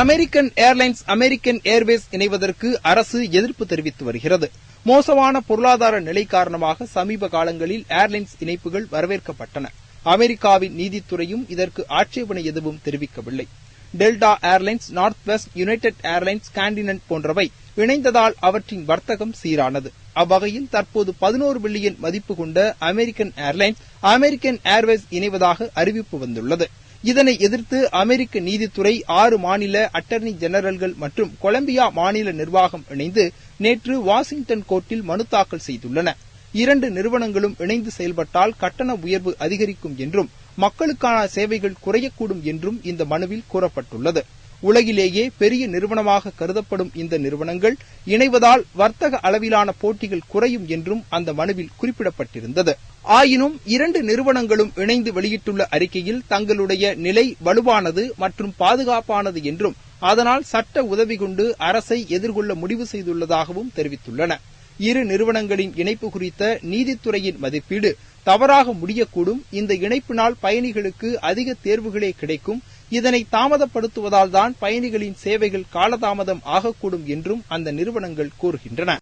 American Airlines American Airways இணைவதற்கு அரசு எதிர்ப்பு தெரிவித்து வருகிறது. மோசமான பொருளாதார நிலை காரணமாக சமீப காலங்களில் ஏர்லைன்ஸ் இணைப்புகள் வரவேற்கப்பட்டன. அமெரிக்காவின் நீதித்துறையும் இதற்கு ஆட்சேபனை எதுவும் தெரிவிக்கவில்லை. Delta Airlines Northwest United Airlines Continental போன்றவை இணைந்ததால் அவற்றின் வர்த்தகம் சீரானது. அவ்வகையில் தற்போது பதினோரு பில்லியன் மதிப்பு கொண்ட அமெரிக்கன் ஏர்லைன்ஸ் அமெரிக்கன் ஏர்வேஸ் இணைவதாக அறிவிப்பு வந்துள்ளது. இதனை எதிர்த்து அமெரிக்க நீதித்துறை ஆறு மாநில அட்டர்னி ஜெனரல்கள் மற்றும் கொலம்பியா மாநில நிர்வாகம் இணைந்து நேற்று வாஷிங்டன் கோர்ட்டில் மனு தாக்கல் செய்துள்ளன. இரண்டு நிறுவனங்களும் இணைந்து செயல்பட்டால் கட்டண உயர்வு அதிகரிக்கும் என்றும் மக்களுக்கான சேவைகள் குறையக்கூடும் என்றும் இந்த மனுவில் கூறப்பட்டுள்ளது. உலகிலேயே பெரிய நிறுவனமாக கருதப்படும் இந்த நிறுவனங்கள் இணைவதால் வர்த்தக அளவிலான போட்டிகள் குறையும் என்றும் அந்த மனுவில் குறிப்பிடப்பட்டிருந்தது. ஆயினும் இரண்டு நிறுவனங்களும் இணைந்து வெளியிட்டுள்ள அறிக்கையில் தங்களுடைய நிலை வலுவானது மற்றும் பாதுகாப்பானது என்றும் அதனால் சட்ட உதவி கொண்டு அரசை எதிர்கொள்ள முடிவு செய்துள்ளதாகவும் தெரிவித்துள்ளன. இரு நிறுவனங்களின் இணைப்பு குறித்த நீதித்துறையின் மதிப்பீடு தவறாக முடியக்கூடும். இந்த இணைப்பினால் பயணிகளுக்கு அதிக தேர்வுகளே கிடைக்கும். இதனை தாமதப்படுத்துவதால் தான் பயணிகளின் சேவைகள் காலதாமதம் ஆகக்கூடும் என்றும் அந்த நிறுவனங்கள் கூறுகின்றன.